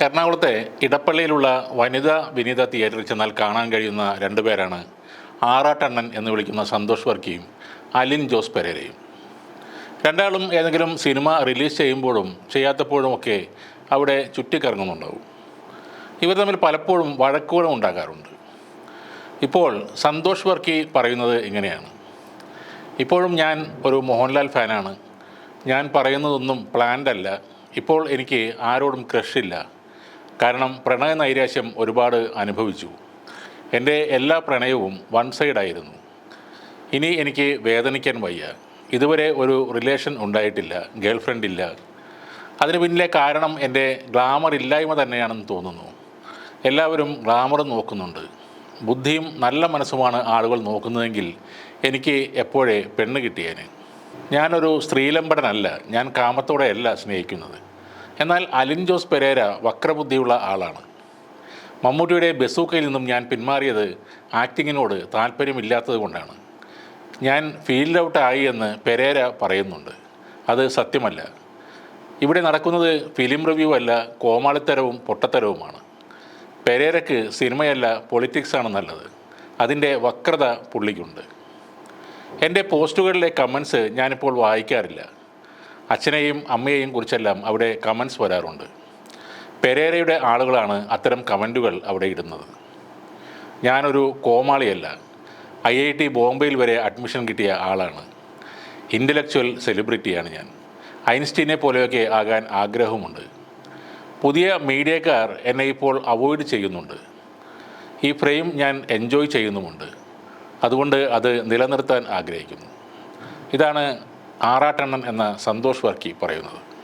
എറണാകുളത്തെ ഇടപ്പള്ളിയിലുള്ള വനിതാ വിനീത തിയേറ്ററിൽ ചെന്നാൽ കാണാൻ കഴിയുന്ന രണ്ടുപേരാണ് ആറാട്ടണ്ണൻ എന്ന് വിളിക്കുന്ന സന്തോഷ് വർക്കിയും അലിൻ ജോസ് പെരേരയും. രണ്ടാളും ഏതെങ്കിലും സിനിമ റിലീസ് ചെയ്യുമ്പോഴും ചെയ്യാത്തപ്പോഴുമൊക്കെ അവിടെ ചുറ്റിക്കറങ്ങുന്നുണ്ടാവും. ഇവർ തമ്മിൽ പലപ്പോഴും വഴക്കുകളും ഉണ്ടാകാറുണ്ട്. ഇപ്പോൾ സന്തോഷ് വർക്കി പറയുന്നത് ഇങ്ങനെയാണ്. ഇപ്പോഴും ഞാൻ ഒരു മോഹൻലാൽ ഫാനാണ്. ഞാൻ പറയുന്നതൊന്നും പ്ലാൻഡ് അല്ല. ഇപ്പോൾ എനിക്ക് ആരോടും ക്രഷില്ല കാരണം പ്രണയ നൈരാശ്യം ഒരുപാട് അനുഭവിച്ചു. എന്റെ എല്ലാ പ്രണയവും വൺ സൈഡായിരുന്നു ഇനി എനിക്ക് വേദനിക്കാൻ വയ്യ. ഇതുവരെ ഒരു റിലേഷൻ ഉണ്ടായിട്ടില്ല ഗേൾ ഫ്രണ്ട് ഇല്ല. അതിന് പിന്നിലെ കാരണം എന്റെ ഗ്ലാമർ ഇല്ലായ്മ തന്നെയാണെന്ന് തോന്നുന്നു. എല്ലാവരും ഗ്ലാമർ നോക്കുന്നുണ്ട്. ബുദ്ധിയും നല്ല മനസ്സുമാണ് ആളുകൾ നോക്കുന്നതെങ്കിൽ എനിക്ക് എപ്പോഴേ പെണ്ണ് കിട്ടിയേന്. ഞാനൊരു സ്ത്രീലമ്പടനല്ല ഞാൻ കാമത്തോടെയല്ല സ്നേഹിക്കുന്നത്. എന്നാൽ അലിൻ ജോസ് പെരേര വക്രബുദ്ധിയുള്ള ആളാണ്. മമ്മൂട്ടിയുടെ ബസൂക്കയിൽ നിന്നും ഞാൻ പിന്മാറിയത് ആക്ടിങ്ങിനോട് താല്പര്യമില്ലാത്തത് കൊണ്ടാണ്. ഞാൻ ഫീൽഡ് ഔട്ട് ആയി എന്ന് പെരേര പറയുന്നുണ്ട്. അത് സത്യമല്ല. ഇവിടെ നടക്കുന്നത് ഫിലിം റിവ്യൂ അല്ല കോമാളിത്തരവും പൊട്ടത്തരവുമാണ്. പെരേരയ്ക്ക് സിനിമയല്ല പൊളിറ്റിക്സാണ് നല്ലത്. അതിന്റെ വക്രത പുള്ളിക്കുണ്ട്. എന്റെ പോസ്റ്റുകളിലെ കമൻസ് ഞാനിപ്പോൾ വായിക്കാറില്ല. അച്ഛനെയും അമ്മയെയും കുറിച്ചെല്ലാം അവിടെ കമൻസ് വരാറുണ്ട്. പെരേരയുടെ ആളുകളാണ് അത്തരം കമന്റുകൾ അവിടെ ഇടുന്നത്. ഞാനൊരു കോമാളിയല്ല. ഐ ഐ ടി ബോംബെയിൽ വരെ അഡ്മിഷൻ കിട്ടിയ ആളാണ്. ഇന്റലക്ച്വൽ സെലിബ്രിറ്റിയാണ് ഞാൻ. ഐൻസ്റ്റീനെ പോലെയൊക്കെ ആകാൻ ആഗ്രഹമുണ്ട്. പുതിയ മീഡിയക്കാർ എന്നെ ഇപ്പോൾ അവോയ്ഡ് ചെയ്യുന്നുണ്ട്. ഈ ഫ്രെയിം ഞാൻ എൻജോയ് ചെയ്യുന്നുമുണ്ട്. അതുകൊണ്ട് അത് നിലനിർത്താൻ ആഗ്രഹിക്കുന്നു. ഇതാണ് ആറാട്ടണ്ണൻ എന്ന സന്തോഷ് വർക്കി പറയുന്നത്.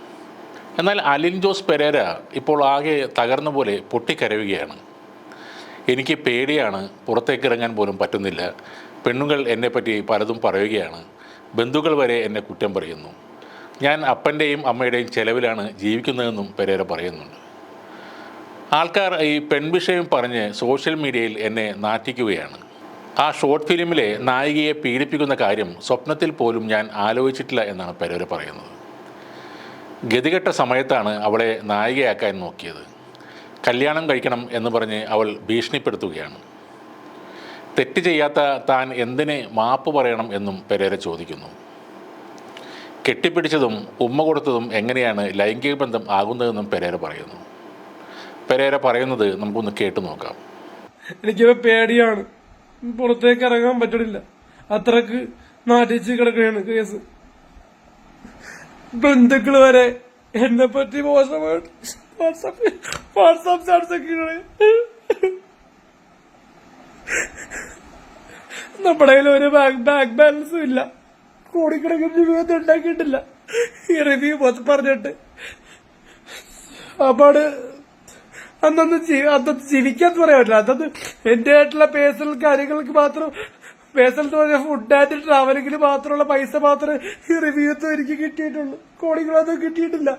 എന്നാൽ അലിൻ ജോസ് പെരേര ഇപ്പോൾ ആകെ തകർന്ന പോലെ പൊട്ടിക്കരയുകയാണ്. എനിക്ക് പേടിയാണ് പുറത്തേക്ക് ഇറങ്ങാൻ പോലും പറ്റുന്നില്ല. പെണ്ണുങ്ങൾ എന്നെപ്പറ്റി പലതും പറയുകയാണ്. ബന്ധുക്കൾ വരെ എന്നെ കുറ്റം പറയുന്നു. ഞാൻ അപ്പന്റെയും അമ്മയുടെയും ചെലവിലാണ് ജീവിക്കുന്നതെന്നും പെരേര പറയുന്നുണ്ട്. ആൾക്കാർ ഈ പെൺവിഷയം പറഞ്ഞ് സോഷ്യൽ മീഡിയയിൽ എന്നെ നാറ്റിക്കുകയാണ്. ആ ഷോർട്ട് ഫിലിമിലെ നായികയെ പീഡിപ്പിക്കുന്ന കാര്യം സ്വപ്നത്തിൽ പോലും ഞാൻ ആലോചിച്ചിട്ടില്ല എന്നാണ് പെരേര പറയുന്നത്. ഗതികെട്ട സമയത്താണ് അവളെ നായികയാക്കാൻ നോക്കിയത്. കല്യാണം കഴിക്കണം എന്ന് പറഞ്ഞ് അവൾ ഭീഷണിപ്പെടുത്തുകയാണ്. തെറ്റ് ചെയ്യാത്ത താൻ എന്തിന് മാപ്പ് പറയണം എന്നും പെരേര ചോദിക്കുന്നു. കെട്ടിപ്പിടിച്ചതും ഉമ്മ കൊടുത്തതും എങ്ങനെയാണ് ലൈംഗിക ബന്ധം ആകുന്നതെന്നും പെരേര പറയുന്നു. പെരേര പറയുന്നത് നമുക്കൊന്ന് കേട്ടു നോക്കാം. എനിക്ക് പേടിയാണ്. പുറത്തേക്ക് ഇറങ്ങാൻ പറ്റണില്ല. അത്രയ്ക്ക് നാട്ടിച്ച് കിടക്കുകയാണ് കേസ്. ബന്ധുക്കൾ വരെ എന്നെ പറ്റി മോശമായിട്ട് വാട്സാപ്പ് വാട്സാപ്പ് ചാർജൊക്കെയാണ് നമ്മുടെ കയ്യിൽ ഒരു ബാങ്ക് ബാങ്ക് ബാലൻസും ഇല്ല. കോടിക്കണക്കിന് രൂപയൊന്നും ഉണ്ടാക്കിയിട്ടില്ല. ഈ റിവ്യൂ പറഞ്ഞിട്ട്. അപ്പാട് അന്നൊന്ന് അന്നത്തെ ജീവിക്കാൻ പറയാൻ പറ്റില്ല. അന്നൊന്ന് എന്റെ ആയിട്ടുള്ള പേഴ്സണൽ കാര്യങ്ങൾക്ക് മാത്രം പേഴ്സണൽ പറഞ്ഞ ഫുഡ് ആൻഡ് ട്രാവലിംഗിന് മാത്രമുള്ള പൈസ മാത്രമേ ഈ എനിക്ക് കിട്ടിയിട്ടുള്ളൂ. കോടികളൊന്നും കിട്ടിയിട്ടില്ല.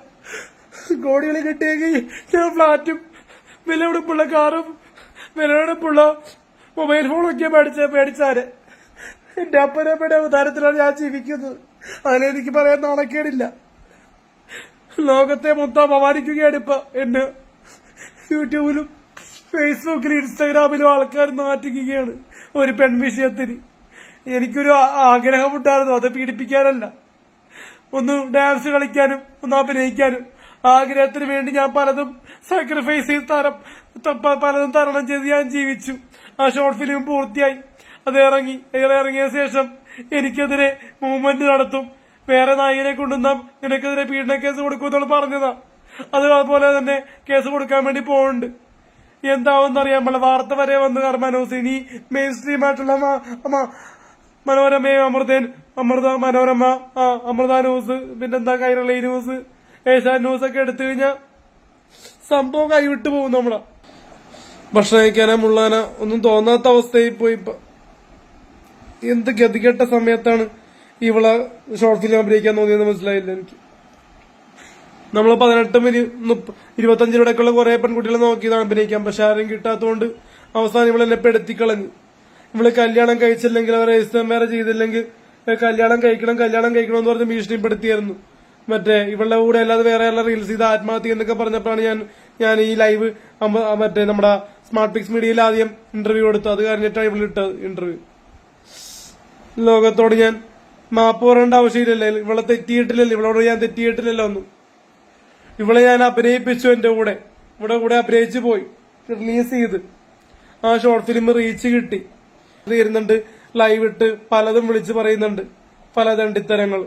കോടികൾ കിട്ടിയെങ്കിൽ ഞാൻ ഫ്ലാറ്റും വിലപിടിപ്പുള്ള കാറും വിലപിടിപ്പുള്ള മൊബൈൽ ഫോണൊക്കെ മേടിച്ച മേടിച്ചാൽ എന്റെ അപ്പനമ്മയുടെ അവതാരത്തിലാണ് ഞാൻ ജീവിക്കുന്നത്. അതിലെനിക്ക് പറയാൻ നാണക്കേടില്ല. ലോകത്തെ മൊത്തം അപമാനിക്കുകയാണ് ഇപ്പൊ എന്നെ. യൂട്യൂബിലും ഫേസ്ബുക്കിലും ഇൻസ്റ്റാഗ്രാമിലും ആൾക്കാർ നാട്ടിക്കുകയാണ് ഒരു പെൺ വിഷയത്തിന്. എനിക്കൊരു ആഗ്രഹമുണ്ടായിരുന്നു അത് പീഡിപ്പിക്കാനല്ല. ഒന്ന് ഡാൻസ് കളിക്കാനും ഒന്ന് അഭിനയിക്കാനും. ആഗ്രഹത്തിന് വേണ്ടി ഞാൻ പലതും സാക്രിഫൈസ് ചെയ്ത് തരം പലതും തരണം ചെയ്ത് ഞാൻ ജീവിച്ചു. ആ ഷോർട്ട് ഫിലിം പൂർത്തിയായി. അത് ഇറങ്ങി. ഇറങ്ങിയ ശേഷം എനിക്കെതിരെ മൂവ്മെന്റ് നടത്തും. വേറെ നായികനെ കൊണ്ടുവന്നാം നിനക്കെതിരെ പീഡന കേസ് കൊടുക്കുമെന്നുള്ള പറഞ്ഞതാ. അത് അതുപോലെ തന്നെ കേസ് കൊടുക്കാൻ വേണ്ടി പോകുന്നുണ്ട് അറിയാൻ പാടില്ല. വാർത്ത വരെ വന്ന് കർമാനോസ് ഇനി മെയിൻ സ്ട്രീം ആയിട്ടുള്ള മനോരമയും അമൃതൻ അമൃത മനോരമ അമൃത ന്യൂസ് പിന്നെന്താ കൈരളി ന്യൂസ് ഏഷ്യാൻ ന്യൂസ് ഒക്കെ എടുത്തു കഴിഞ്ഞാൽ സംഭവം കൈവിട്ട് പോകും നമ്മളെ. ഭക്ഷണം കഴിക്കാനോ മുള്ളാനോ ഒന്നും തോന്നാത്ത അവസ്ഥയിൽ പോയി ഇപ്പൊ. എന്ത് ഗതികെട്ട സമയത്താണ് ഇവളെ ഷോർട്ട് ഫിലിം അഭിനയിക്കാൻ തോന്നിയെന്ന് മനസ്സിലായില്ല എനിക്ക്. നമ്മൾ പതിനെട്ടും ഇരു- മുപ്പ- ഇരുപത്തഞ്ചിനും ഇടയ്ക്കുള്ള കുറെ പെൺകുട്ടികളെ നോക്കിയതാണ് അഭിനയിക്കാൻ. പക്ഷെ ആരും കിട്ടാത്തതുകൊണ്ട് അവസാനം ഇവളെന്നെ പെടുത്തിക്കളഞ്ഞു. ഇവൾ കല്യാണം കഴിച്ചില്ലെങ്കിൽ അവർ രജിസ്റ്റർ മാരേജ് ചെയ്തില്ലെങ്കിൽ കല്യാണം കഴിക്കണം കല്യാണം കഴിക്കണം എന്ന് പറഞ്ഞ് ഭീഷണിപ്പെടുത്തിയായിരുന്നു. മറ്റേ ഇവളുടെ കൂടെ അല്ലാതെ വേറെ എല്ലാം റീൽസ് ചെയ്ത് ആത്മഹത്യ എന്നൊക്കെ പറഞ്ഞപ്പോഴാണ് ഞാൻ ഞാൻ ഈ ലൈവ് മറ്റേ നമ്മുടെ സ്മാർട്ട് പിക്സ് മീഡിയയിൽ ആദ്യം ഇന്റർവ്യൂ കൊടുത്തു. അത് കഴിഞ്ഞിട്ടാണ് ഇവിടെ ഇട്ടത് ഇന്റർവ്യൂ ലോകത്തോട് ഞാൻ മാപ്പ് പറയേണ്ട ആവശ്യമില്ലല്ലോ. ഇവളെ തെറ്റിയിട്ടില്ലല്ലോ. ഇവളോട് ഞാൻ തെറ്റിയിട്ടില്ലല്ലോ ഒന്നും. ഇവളെ ഞാൻ അഭിനയിപ്പിച്ചു എന്റെ കൂടെ. ഇവിടെ കൂടെ അഭിനയിച്ചു പോയി. റിലീസ് ചെയ്ത്. ആ ഷോർട്ട് ഫിലിം റീച്ച് കിട്ടി. തീരുന്നുണ്ട് ലൈവ് ഇട്ട് പലതും വിളിച്ചു പറയുന്നുണ്ട്. പല ദണ്ഡിത്തരങ്ങൾ.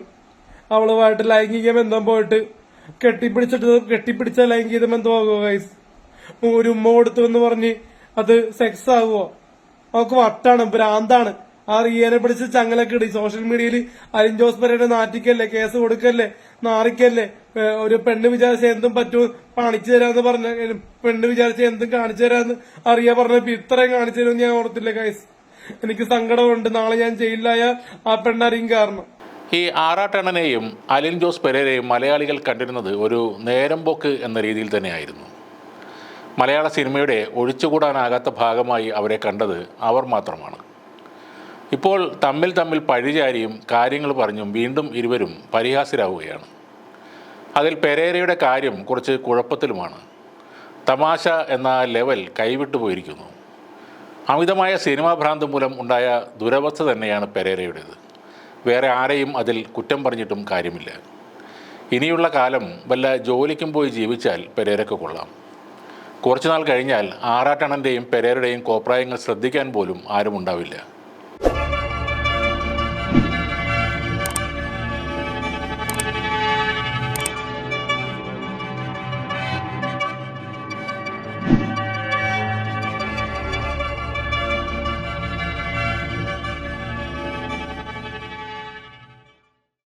അവളുമായിട്ട് ലൈംഗിക ബന്ധം പോയിട്ട് കെട്ടിപ്പിടിച്ചിട്ട് കെട്ടിപ്പിടിച്ച ലൈംഗിക ബന്ധമാകുമോ ഗൈസ് ഒരു ഉമ്മ കൊടുത്തു എന്ന് പറഞ്ഞ് അത് സെക്സ് ആകുമോ അവക്ക് വട്ടാണ് ഭ്രാന്താണ്. ആ റിയനെ പിടിച്ച് ചങ്ങലൊക്കെ ഇടി. സോഷ്യൽ മീഡിയയിൽ അലിൻ ജോസ് പരയുടെ നാറ്റിക്കല്ലേ കേസ് കൊടുക്കല്ലേ നാറിക്കല്ലേ ഒരു പെണ്ണ് വിചാരിച്ച എന്തും പറ്റൂ കാണിച്ചു തരാന്ന് പറഞ്ഞ പെണ്ണ് വിചാരിച്ച എന്തും കാണിച്ചു തരാന്ന് അറിയാ പറഞ്ഞപ്പോ ഇത്രയും കാണിച്ചു തരുമെന്ന് ഞാൻ ഓർത്തില്ല കൈസ് എനിക്ക് സങ്കടമുണ്ട് നാളെ ഞാൻ ജയിലിലായ ആ പെണ്ണറിയും കാരണം. ഈ ആറാട്ടണ്ണനെയും അലിൻ ജോസ് പെരേരയും മലയാളികൾ കണ്ടിരുന്നത് ഒരു നേരം പോക്ക് എന്ന രീതിയിൽ തന്നെയായിരുന്നു. മലയാള സിനിമയുടെ ഒഴിച്ചുകൂടാനാകാത്ത ഭാഗമായി അവരെ കണ്ടത് അവർ മാത്രമാണ്. ഇപ്പോൾ തമ്മിൽ തമ്മിൽ പഴിചാരിയും കാര്യങ്ങൾ പറഞ്ഞും വീണ്ടും ഇരുവരും പരിഹാസ്യരാകുകയാണ്. അതിൽ പെരേരയുടെ കാര്യം കുറച്ച് കുഴപ്പത്തിലുമാണ്. തമാശ എന്ന ലെവൽ കൈവിട്ടു പോയിരിക്കുന്നു. അമിതമായ സിനിമാ ഭ്രാന്ത് മൂലം ഉണ്ടായ ദുരവസ്ഥ തന്നെയാണ് പെരേരയുടേത്. വേറെ ആരെയും അതിൽ കുറ്റം പറഞ്ഞിട്ടും കാര്യമില്ല. ഇനിയുള്ള കാലം വല്ല ജോലിക്കും പോയി ജീവിച്ചാൽ പെരേരയ്ക്ക് കൊള്ളാം. കുറച്ചുനാൾ കഴിഞ്ഞാൽ ആറാട്ടണന്റെയും പെരേരയുടെയും കോപ്രായങ്ങൾ ശ്രദ്ധിക്കാൻ പോലും ആരും ഉണ്ടാവില്ല